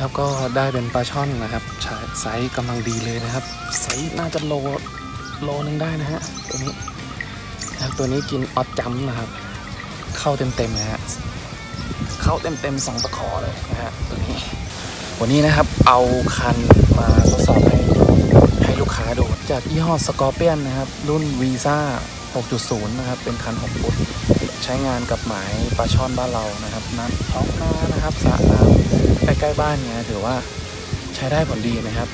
ครับก็ได้เป็นปลาช่อนนะครับไซส์กำลังดีเลยนะครับไซส์น่าจะโลโลนึงได้นะฮะตัวนี้นะครับตัวนี้กินออดจัมนะครับ เข้าเต็มๆนะฮะเข้าเต็มๆสองตะขอเลยนะฮะตัวนี้ วันนี้นะครับเอาคันมาทดสอบให้ให้ลูกค้าดูจากยี่ห้อสกอร์เปียนนะครับ รุ่นวีซ่า6.0 นะครับ เป็นคัน6ฟุต ใช้งานกับหมายปลาช่อนบ้านเรานะครับน้ำท้องนานะครับสระน้ำใกล้ๆบ้านเนี่ยถือว่าใช้ได้ผลดีนะครับ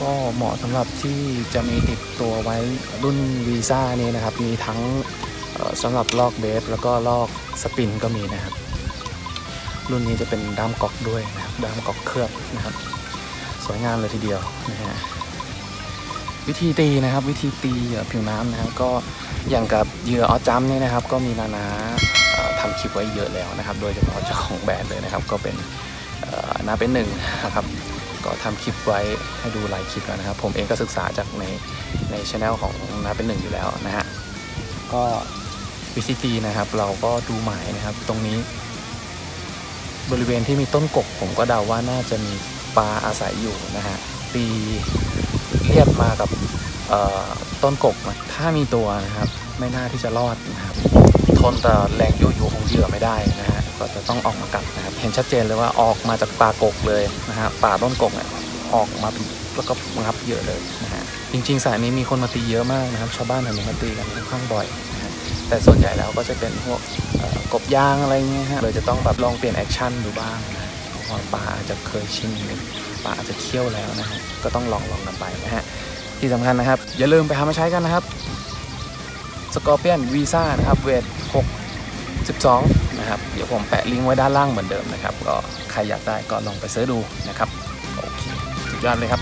ก็เหมาะสำหรับที่จะมีติดตัวไว้รุ่นวีซ่านี้นะครับ มีทั้งสำหรับลอกเบสแล้วก็ลอกสปินก็มีนะครับ รุ่นนี้จะเป็นด้ามกอกด้วยนะครับด้ามกอกเคลือบนะครับ สวยงามเลยทีเดียวนะฮะ วิธีตีนะครับ วิธีตีเหยื่อผิวน้ำนะครับ ก็อย่างกับเหยื่อออจัมเนี่ยนะครับ ก็มีนานาเอ่อทำคลิปไว้เยอะแล้วนะครับ โดยเฉพาะเจ้าของแบรนด์เลยนะครับ ก็เป็นนาเป็นหนึ่งนะครับก็ทำคลิปไว้ให้ดูหลายคลิปแล้วนะครับ ผมเองก็ศึกษาจากในในช anel ของนาเป็นหนึ่งอยู่แล้วนะฮะก็วิธีตีนะครับ เราก็ดูหมายนะครับ ตรงนี้ บริเวณที่มีต้นกก ผมก็เดาว่าน่าจะมีปลาอาศัยอยู่นะฮะตี เลียบมากับต้นกกนะถ้ามีตัวนะครับ ไม่น่าที่จะรอดนะครับทนต่อแรงยุยงของเหยื่อไม่ได้นะฮะก็จะต้องออกมากัดนะครับ เห็นชัดเจนเลยว่าออกมาจากป่ากกเลยนะฮะป่าต้นกกเนี่ยออกมาแล้วก็งับเยอะเลยนะฮะจริงๆสายนี้มีคนมาตีเยอะมากนะครับ ชาวบ้านแถวนี้มาตีกันค่อนข้างบ่อยนะฮะแต่ส่วนใหญ่แล้วก็จะเป็นพวกกบยางอะไรเงี้ยฮะเลยจะต้องแบบลองเปลี่ยนแอคชั่นดูบ้างนะเพราะว่าจจะเคยชิน ป่าอาจจะเคี่ยวแล้วนะฮะก็ต้องลองลองกันไปนะฮะที่สำคัญนะครับ อย่าลืมไปหามาใช้กันนะครับสกอร์เปียนวีซ่านะครับเวท6 12 นะครับ เดี๋ยวผมแปะลิงก์ไว้ด้านล่างเหมือนเดิมนะครับ ก็ใครอยากได้ก็ลองไปซื้อดูนะครับ โอเค สุดยอดเลยครับ